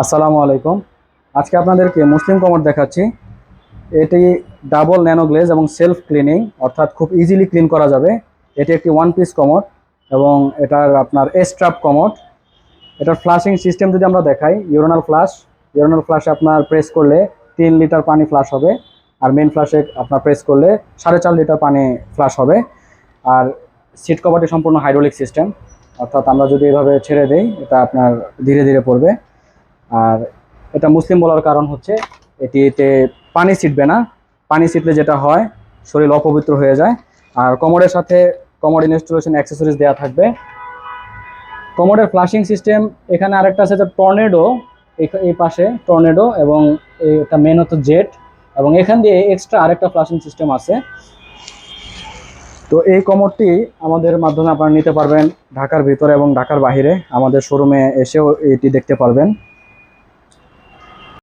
আসসালামু আলাইকুম। আজকে আপনাদেরকে মুসলিম কমোড দেখাচ্ছি। এটি ডাবল ন্যানো গ্লেজ এবং সেলফ ক্লিনিং, অর্থাৎ খুব ইজিলি ক্লিন করা যাবে। এটি একটি ওয়ান পিস কমোড এবং এটার আপনার এস্ট্রাপ কমোড এটার ফ্লাশিং সিস্টেম যদি আমরা দেখাই ইউরোনাল ফ্লাশ ইউরোনাল ফ্লাশে আপনার প্রেস করলে তিন লিটার পানি ফ্লাশ হবে। আর মেন ফ্লাশে আপনার প্রেস করলে সাড়ে চার লিটার পানি ফ্লাশ হবে। আর সিট কভারটি সম্পূর্ণ হাইড্রোলিক সিস্টেম অর্থাৎ আমরা যদি এভাবে ছেড়ে দেই, এটা আপনার ধীরে ধীরে পড়বে। আর এটা মুসলিম বলার কারণ হচ্ছে এটিতে পানি ছিটবে না। পানি ছিটলে যেটা হয়, শরীর অপবিত্র হয়ে যায়। আর কমোডের সাথে কমোড ইনস্টলেশন অ্যাক্সেসরিজ দেওয়া থাকবে। কমোডের ফ্লাশিং সিস্টেম, এখানে আরেকটা আছে যে টর্নেডো এই পাশে টর্নেডো এবং এটা মেন হচ্ছে জেট। এবং এখান দিয়ে এক্সট্রা আরেকটা ফ্লাশিং সিস্টেম আছে। তো এই কমোডটি আমাদের মাধ্যমে আপনারা নিতে পারবেন ঢাকার ভিতরে এবং ঢাকার বাইরে আমাদের শোরুমে এসেও এটি দেখতে পারবেন।